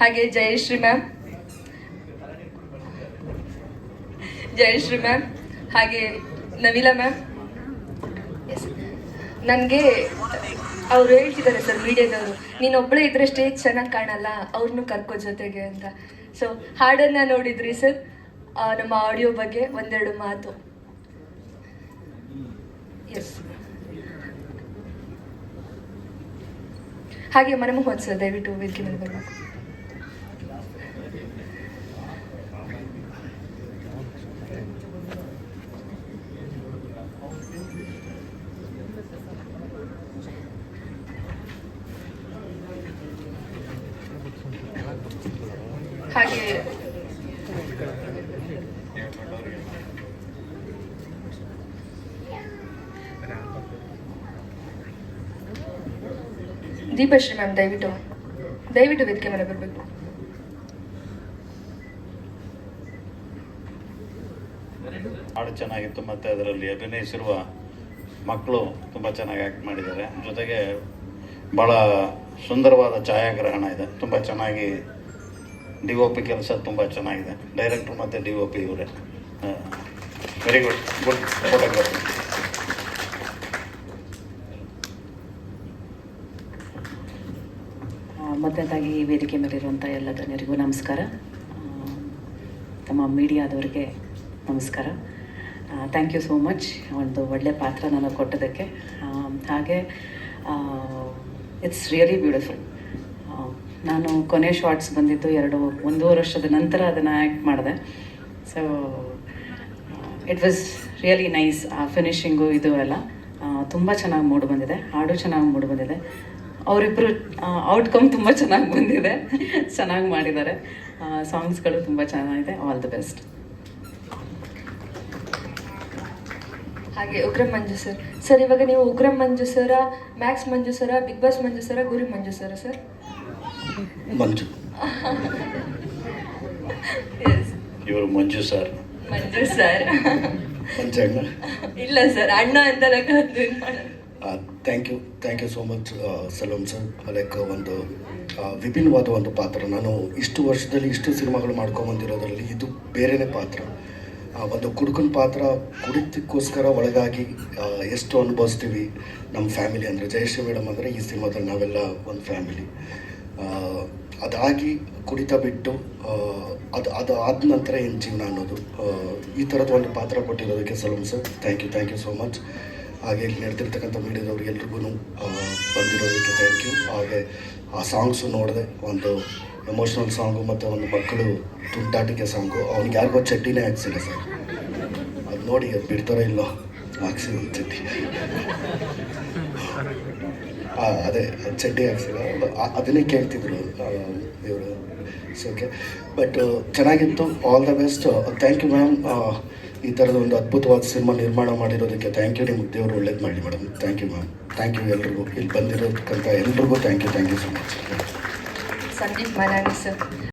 ಹಾಗೆ Jayashree ma'am. Jayashree ma'am. ಹಾಗೆ ನವಿಲಾ ma'am. ನನಗೆ ಅವ್ರು ಹೇಳ್ತಿದ್ದಾರೆ ಸರ್ ಮೀಡಿಯಾದವರು, ನೀನು ಒಬ್ಬಳೇ ಇದ್ರೆ ಸ್ಟೇಜ್ ಚೆನ್ನಾಗಿ ಕಾಣಲ್ಲ ಅವ್ರನ್ನೂ ಕರ್ಕೋ ಜೊತೆಗೆ ಅಂತ. ಸೊ ಹಾಡನ್ನು ನೋಡಿದ್ರಿ ಸರ್? ನಮ್ಮ ಆಡಿಯೋ ಬಗ್ಗೆ ಒಂದೆರಡು ಮಾತು. ಎಸ್ ಹಾಗೆ ಮನಮೋಹನ್ ಸರ್, ದಯವಿಟ್ಟು ವೇದಿಕೆ ಮೇಲೆ ಬರಬೇಕು. ಹಾಗೆ ದೀಪಶ್ರೀ ಮ್ಯಾಮ್, ದಯವಿಟ್ಟು ದಯವಿಟ್ಟು ವೇದಿಕೆ ಮೇಲೆ ಬರಬೇಕು. ಹಾಡು ಚೆನ್ನಾಗಿತ್ತು ಮತ್ತು ಅದರಲ್ಲಿ ಅಭಿನಯಿಸಿರುವ ಮಕ್ಕಳು ತುಂಬ ಚೆನ್ನಾಗಿ ಆ್ಯಕ್ಟ್ ಮಾಡಿದ್ದಾರೆ. ಜೊತೆಗೆ ಭಾಳ ಸುಂದರವಾದ ಛಾಯಾಗ್ರಹಣ ಇದೆ. ತುಂಬ ಚೆನ್ನಾಗಿ ಡಿ ಒ ಪಿ ಕೆಲಸ ತುಂಬ ಚೆನ್ನಾಗಿದೆ. ಡೈರೆಕ್ಟ್ರು ಮತ್ತು ಡಿ ಒ ಪಿ ಇವರೇ. ವೆರಿ ಗುಡ್ ಗುಡ್ ಫೋಟೋಗ್ರಫಿ ಮೊದಲನೇದಾಗಿ ಈ ವೇದಿಕೆ ಮೇಲಿರುವಂಥ ಎಲ್ಲ ಜನರಿಗೂ ನಮಸ್ಕಾರ. ತಮ್ಮ ಮೀಡಿಯಾದವರಿಗೆ ನಮಸ್ಕಾರ. ಥ್ಯಾಂಕ್ ಯು ಸೋ ಮಚ್ ಒಂದು ಒಳ್ಳೆ ಪಾತ್ರ ನಾನು ಕೊಟ್ಟದಕ್ಕೆ. ಹಾಗೆ ಇಟ್ಸ್ ರಿಯಲಿ ಬ್ಯೂಟಿಫುಲ್ ನಾನು ಕೊನೆ ಶಾರ್ಟ್ಸ್ ಬಂದಿದ್ದು ಎರಡು, ಒಂದೂವರೆ ವರ್ಷದ ನಂತರ ಅದನ್ನು ಆ್ಯಕ್ಟ್ ಮಾಡಿದೆ. So it was really nice ಆ ಫಿನಿಶಿಂಗು ಇದು ಎಲ್ಲ. ತುಂಬ ಚೆನ್ನಾಗಿ ಮೂಡ್ ಬಂದಿದೆ. ಹಾಡು ಚೆನ್ನಾಗಿ ಮೂಡ್ ಬಂದಿದೆ. ಅವರಿಬ್ಬರು ಔಟ್ಕಮ್ ತುಂಬ ಚೆನ್ನಾಗಿ ಬಂದಿದೆ. ಚೆನ್ನಾಗಿ ಮಾಡಿದ್ದಾರೆ. ಸಾಂಗ್ಸ್ಗಳು ತುಂಬ ಚೆನ್ನಾಗಿದೆ. ಆಲ್ ದಿ ಬೆಸ್ಟ್ ಹಾಗೆ ಉಗ್ರಂ ಮಂಜು ಸರ್. ಸರ್, ಇವಾಗ ನೀವು Ugramm Manju sir Max Manju sir big boss Manju sir, ಗುರಿ ಮಂಜು ಸರ ಸರ್? ಮಂಜು ಇವರು ಮಂಜು ಸರ್. ಮಂಜು ಸರ್. ಮಂಜಣ್ಣ ಇಲ್ಲ ಸರ್ ಅಣ್ಣ ಅಂತ. Thank you thank you so much ಸಲೋಮ್ sir. Like ಒಂದು ವಿಭಿನ್ನವಾದ ಒಂದು ಪಾತ್ರ. ನಾನು ಇಷ್ಟು ವರ್ಷದಲ್ಲಿ ಇಷ್ಟು ಸಿನಿಮಾಗಳು ಮಾಡ್ಕೊಂಬಂದಿರೋದ್ರಲ್ಲಿ ಇದು ಬೇರೆಯೇ ಪಾತ್ರ. ಒಂದು ಕುಡುಕನ ಪಾತ್ರ ಕುಡಿತಕ್ಕೋಸ್ಕರ ಒಳಗಾಗಿ ಎಷ್ಟು ಅನುಭವಿಸ್ತೀವಿ ನಮ್ಮ ಫ್ಯಾಮಿಲಿ ಅಂದರೆ ಜಯಶ್ರೀ ಮೇಡಮ್ ಅಂದರೆ ಈ ಸಿನಿಮಾದಲ್ಲಿ ನಾವೆಲ್ಲ ಒಂದು ಫ್ಯಾಮಿಲಿ ಅದಾಗಿ ಕುಡಿತ ಬಿಟ್ಟು ಅದು ಅದು ಆದ ನಂತರ ಏನು ಜೀವನ ಅನ್ನೋದು. ಈ ಥರದ ಒಂದು ಪಾತ್ರ ಕೊಟ್ಟಿರೋದಕ್ಕೆ ಸಲೋಮ್ sir thank you thank you so much ಹಾಗೆ ಇಲ್ಲಿ ನಡೆದಿರ್ತಕ್ಕಂಥ ಮೀಡಿಯಾದವ್ರಿಗೆ ಎಲ್ರಿಗೂ ಬಂದಿರೋದಕ್ಕೆ ಥ್ಯಾಂಕ್ ಯು ಹಾಗೆ ಆ ಸಾಂಗ್ಸು ನೋಡಿದೆ, ಒಂದು ಎಮೋಷ್ನಲ್ ಸಾಂಗು ಮತ್ತು ಒಂದು ಮಕ್ಕಳು ತುಂಟಾಟಿಕೆ ಸಾಂಗು ಅವ್ನಿಗೆ ಯಾರಿಗೋ ಚಟ್ಟಿನೇ ಹಾಕ್ಸಿಲ್ಲ ಸರ್. ಅದು ನೋಡಿ, ಅದು ಬಿಡ್ತಾರೋ ಇಲ್ಲೋ ಆ, ಅದೇ ಚಡ್ಡಿ ಹಾಕ್ಸಿಲ್ಲ ಅದನ್ನೇ ಕೇಳ್ತಿದ್ರು ಇವರು. ಓಕೆ ಬಟ್ ಚೆನ್ನಾಗಿತ್ತು. All the best thank you ma'am ಈ ಥರದ ಒಂದು ಅದ್ಭುತವಾದ ಸಿನಿಮಾ ನಿರ್ಮಾಣ ಮಾಡಿರೋದಕ್ಕೆ ಥ್ಯಾಂಕ್ ಯು ನಿಮ್ಗೆ ದೇವರು ಒಳ್ಳೇದು ಮಾಡಿ madam thank you ma'am thank you ಎಲ್ರಿಗೂ. ಇಲ್ಲಿ ಬಂದಿರೋದಕ್ಕಂತ ಎಲ್ರಿಗೂ thank you thank you so much Sandeep Malani sir